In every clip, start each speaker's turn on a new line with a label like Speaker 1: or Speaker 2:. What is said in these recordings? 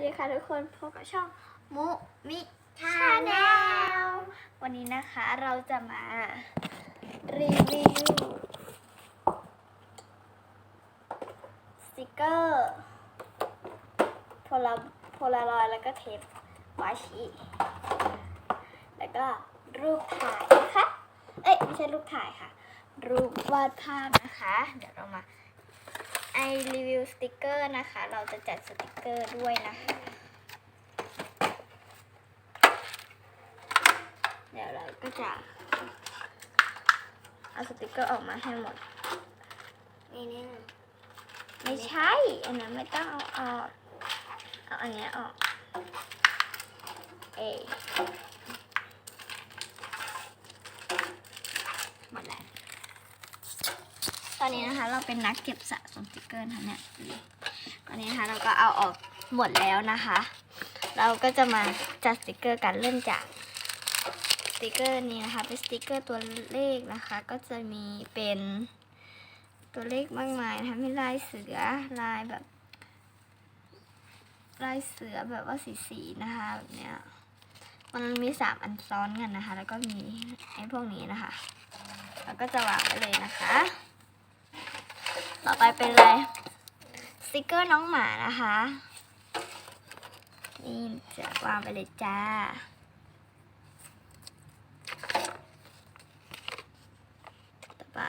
Speaker 1: วัสดีค่ะทุกคนพบกับช่องมุมิชาแนลวันนี้นะคะเราจะมารีวิวสติกเกอร์โพลาโพลารอยแล้วก็เทปวาชิแล้วก็รูปถ่ายนะคะ เอ้ยไม่ใช่รูปถ่ายค่ะ รูปวาดภาพนะคะ เดี๋ยวเรามา ไอรีวิวสติกเกอร์นะคะ เราจะจัดสติกเกอร์ด้วยนะคะ เดี๋ยวเราก็จะเอาสติกเกอร์ออกมาให้หมด
Speaker 2: นี่นี่
Speaker 1: ไม่ใช่ อันนั้นไม่ต้องเอาออก เอาอันนี้ออก เอยหมดแล้ว ตอนนี้นะคะเราเป็นนักเก็บสะสมสติกเกอร์นะคะเนี่ยตอนนี้นะคะเราก็เอาออกหมดแล้วนะคะ เราก็จะมาจัดสติกเกอร์กันเริ่มจากสติกเกอร์นี้นะคะเป็นสติกเกอร์ตัวเลขนะคะ ก็จะมีเป็นตัวเลขมากมายนะคะมีลายเสือลายแบบลายเสือแบบว่าสีสีนะคะแบบเนี้ยมันมีสามอันซ้อนกันนะคะ แล้วก็มีไอ้พวกนี้นะคะ แล้วก็จะวางไว้เลยนะคะ ต่อไปเป็นอะไรสติกเกอร์น้องหมานะคะ นี่จะวางไปเลยจ้าต่อไป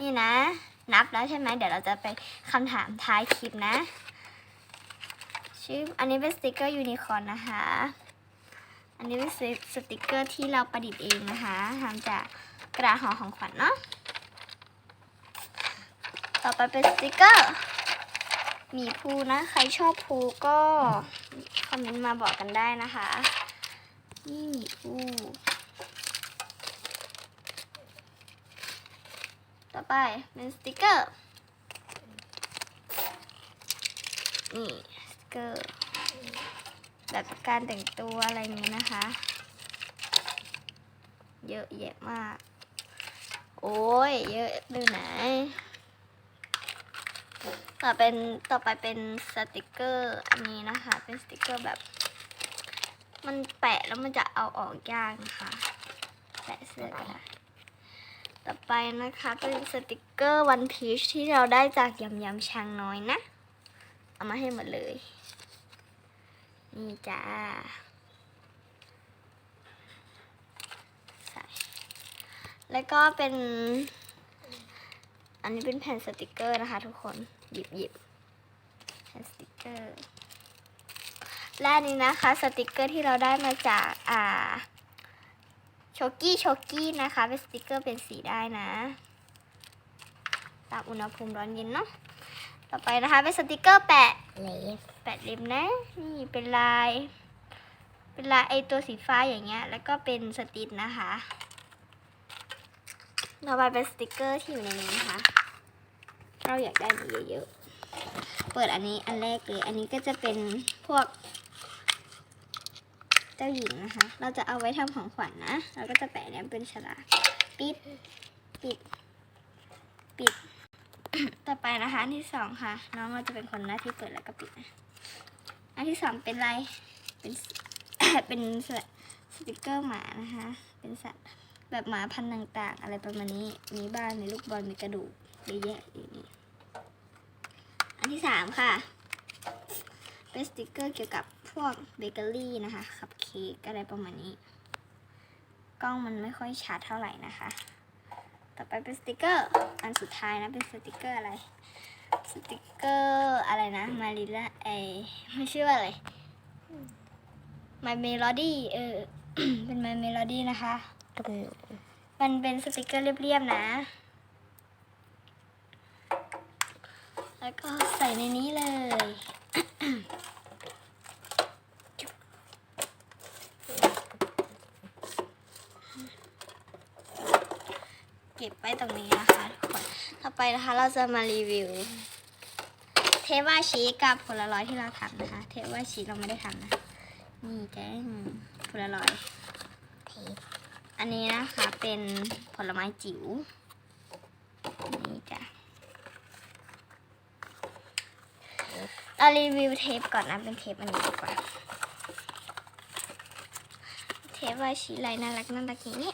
Speaker 1: นี่นะ นับแล้วใช่ไหมเดี๋ยวเราจะไปคำถามท้ายคลิปนะชื่ออันนี้เป็นสติกเกอร์ยูนิคอร์นนะคะ อันนี้เป็นสติกเกอร์ที่เราประดิษฐ์เองนะคะทำจากกระดาษห่อของขวัญเนาะ อไปเป็นสติกเกอร์ มีภูนะ ใครชอบภูก็คอมเมนต์มาบอกกันได้นะคะ นี่มีภูต่อไปเป็นสติกเกอร์ นี่สติกเกอร์แบบการแต่งตัวอะไรอย่างนี้นะคะ เยอะแยะมาก โอ้ย เยอะดูไหน ต่อเป็นต่อไปเป็นสติกเกอร์อันนี้นะคะ เป็นสติกเกอร์แบบ มันแปะแล้วมันจะเอาออกยากนะคะ แปะเสื้อก็ได้ต่อไปนะคะเป็นสติกเกอร์วันพีชที่เราได้จากยำยำช้างน้อยนะ เอามาให้หมดเลย นี่จ้าใส่แล้วก็เป็น อันนี้เป็นแผ่นสติกเกอร์นะคะ ทุกคนหยิบหยิบแผ่นสติกเกอร์และนี้นะคะสติกเกอร์ที่เราได้มาจากอ่าโชกี้โชกี้นะคะเป็นสติกเกอร์เป็นสีได้นะตามอุณหภูมิร้อนเย็นเนาะต่อไปนะคะเป็นสติกเกอร์แปะ
Speaker 2: เลฟ
Speaker 1: แปดเล่มนะนี่เป็นลาย เป็นลายไอตัวสีฟ้าอย่างเงี้ย แล้วก็เป็นสติกนะคะ ต่อไปเป็นสติกเกอร์ที่อยู่ในนี้นะคะ เราอยากได้เยอะๆ เปิดอันนี้อันแรกเลยอันนี้ก็จะเป็นพวก เจ้าหญิงนะคะ เราจะเอาไว้ทำของขวัญนะเราก็จะแปะเนี้ยเป็นฉลากปิด ปิด ปิด ต่อไปนะคะอันที่สองค่ะ น้องเราจะเป็นคนหน้าที่เปิดแล้วก็ปิดนะ อันที่สองเป็นอะไร เป็น เป็นสติกเกอร์หมานะคะ เป็นสัตว์ แบบหมาพันธุ์ต่างๆ อะไรประมาณนี้ มีบ้านมีลูกบอลมีกระดูกเยอะแยะอย่างนี้ อันที่สามค่ะ เป็นสติกเกอร์เกี่ยวกับพวกเบเกอรี่นะคะคัพเค้กอะไรประมาณนี้ กล้องมันไม่ค่อยชัดเท่าไหร่นะคะ ต่อไปเป็นสติกเกอร์ อันสุดท้ายนะเป็นสติกเกอร์อะไรสติกเกอร์อะไรนะมาริล่าไอไม่ชื่อว่าอะไร My Melody เออ เป็น My Melody นะคะ
Speaker 2: ตรง
Speaker 1: มันเป็นสติกเกอร์เรียบๆนะ แล้วก็ใส่ในนี้เลยเก็บไว้ตรงนี้นะคะทุกคน ต่อไปนะคะเราจะมารีวิว เทปวาชีกับผลลอยที่เราทำนะคะ เทปวาชีเราไม่ได้ทำนะ นี่แกงผลลอย
Speaker 2: เทป
Speaker 1: อันนี้นะคะเป็นผลไม้จิ๋วนี่จ้ะเอารีวิวเทปก่อนนะเป็นเทปอันนี้ดีกว่าเทปวาชิไลน่ารักน่ารักอย่างนี้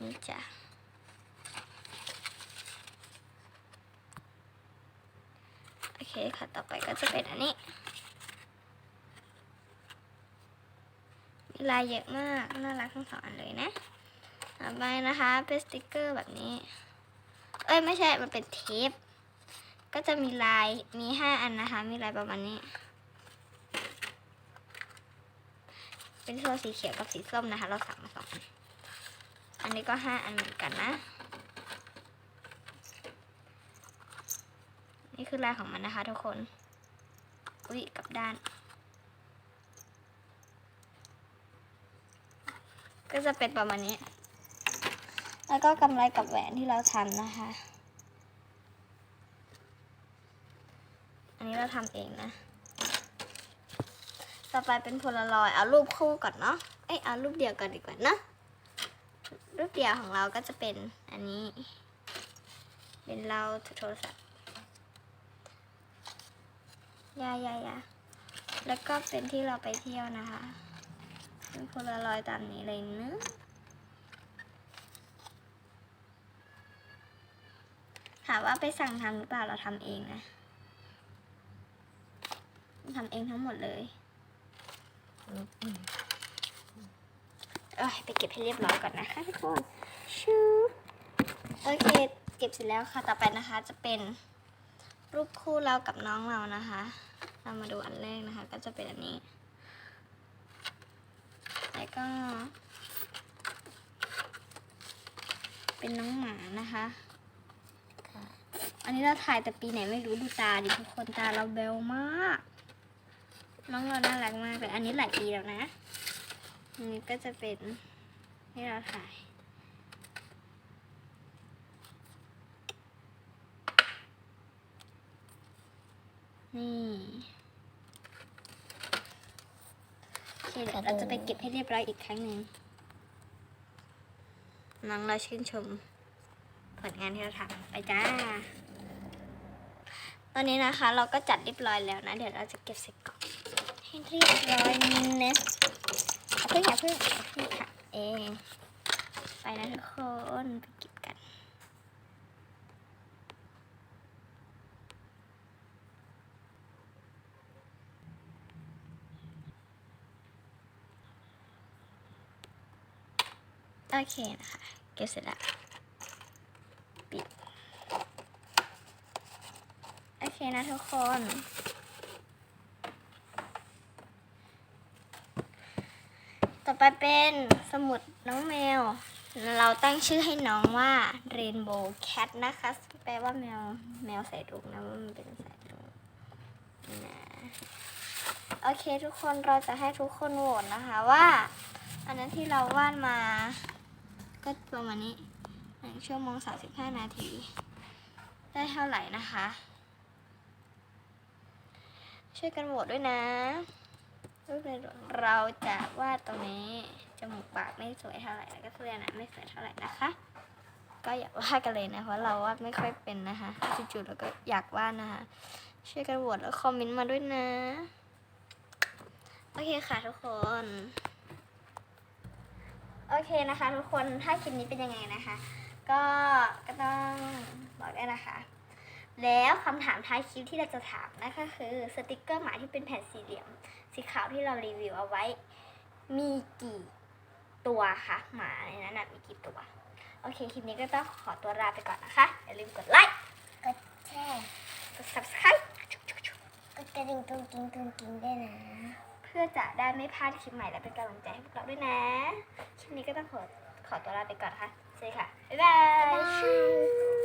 Speaker 1: นี่จ้ะโอเคค่ะต่อไปก็จะเป็นอันนี้ มีลายเยอะมาก น่ารักทั้งสองอันเลยนะ ต่อไปนะคะเป็นสติกเกอร์แบบนี้ เอ้ยไม่ใช่ มันเป็นเทป ก็จะมีลาย มีห้าอันนะคะ มีลายประมาณนี้ เป็นโซสีเขียวกับสีส้มนะคะ เราสั่งมาสองอันอันนี้ก็ห้าอันเหมือนกันนะ นี่คือลายของมันนะคะทุกคน อุ้ยกับด้าน ก็จะเป็นประมาณนี้ แล้วก็กำไรกับแหวนที่เราทำนะคะ อันนี้เราทำเองนะ ต่อไปเป็นโพลารอยด์เอารูปคู่ก่อนเนาะ เอ้ยเอารูปเดียวก่อนดีกว่านะ รูปเดียวของเราก็จะเป็นอันนี้ เป็นเราโทรศัพท์ยายายาแล้วก็เป็นที่เราไปเที่ยวนะคะ เป็นโพลารอยตามนี้เลยเนอะถามว่าไปสั่งทำหรือเปล่าเราทำเองนะทำเองทั้งหมดเลยเอ้ยไปเก็บให้เรียบร้อยก่อนนะคะทุกคนชูโอเค เก็บเสร็จแล้วค่ะ ต่อไปนะคะจะเป็นรูปคู่เรากับน้องเรานะคะ เรามาดูอันแรกนะคะ ก็จะเป็นอันนี้ แล้วก็ เป็นน้องหมานะคะอันนี้เราถ่ายแต่ปีไหนไม่รู้ดูตาดิทุกคนตาเราเบลมาก น้องเราน่ารักมากเลยอันนี้หลายปีแล้วนะอันนี้ก็จะเป็นที่เราถ่ายนี่ โอเคเดี๋ยวเราจะไปเก็บให้เรียบร้อยอีกครั้งหนึ่งน้องเราชื่นชม ผลงานที่เราทำไปจ้า ตอนนี้นะคะเราก็จัดเรียบร้อยแล้วนะ เดี๋ยวเราจะเก็บใส่กล่องให้เรียบร้อยนะอย่าเพิ่งอย่าเพิ่งอย่าเพิ่งค่ะเองไปนะทุกคนไปเก็บกัน โอเคนะคะ เก็บเสร็จแล้วปิด โอเคนะทุกคน ต่อไปเป็นสมุดน้องแมว เราตั้งชื่อให้น้องว่า Rainbow Cat นะคะ แปลว่าแมวแมวสายรุ้งนะว่ามันเป็นสายรุ้งนะโอเคทุกคนเราจะให้ทุกคนโหวตนะคะว่า อันนั้นที่เราวาดมา ก็ประมาณนี้หนึ่งชั่วโมงสามสิบห้านาที ได้เท่าไหร่นะคะ ช่วยกันโหวตด้วยนะรูปในเราจะวาดตรงนี้จมูกปากไม่สวยเท่าไหร่แล้วก็เสื้อนะไม่สวยเท่าไหร่นะคะ ก็อยากวาดกันเลยนะเพราะเราวาดไม่ค่อยเป็นนะคะจู่ๆเราก็อยากวาดนะคะ ช่วยกันโหวตแล้วคอมเมนต์มาด้วยนะ โอเคค่ะทุกคน โอเคนะคะทุกคนถ้าคลิปนี้เป็นยังไงนะคะ ก็ก็ต้องบอกได้วยนะคะ แล้วคำถามท้ายคลิปที่เราจะถามนะคะคือสติกเกอร์หมาที่เป็นแผ่นสี่เหลี่ยม สีขาวที่เรารีวิวเอาไว้ มีกี่ตัวคะหมาในนั้นนะมีกี่ตัว โอเคคลิปนี้ก็ต้องขอตัวลาไปก่อนนะคะ อย่าลืมกดไลค์
Speaker 2: กดแชร์
Speaker 1: กด subscribe
Speaker 2: กดกระดิ่งตุ้งกิ้งตุ้งกิ้งด้วยนะ
Speaker 1: เพื่อจะได้ไม่พลาดคลิปใหม่และเป็นกำลังใจให้พวกเราด้วยนะคลิปนี้ก็ต้องขอขอตัวลาไปก่อนค่ะสวัสดีค่ะ บ๊ายบา
Speaker 2: บ๊า
Speaker 1: ย
Speaker 2: บาย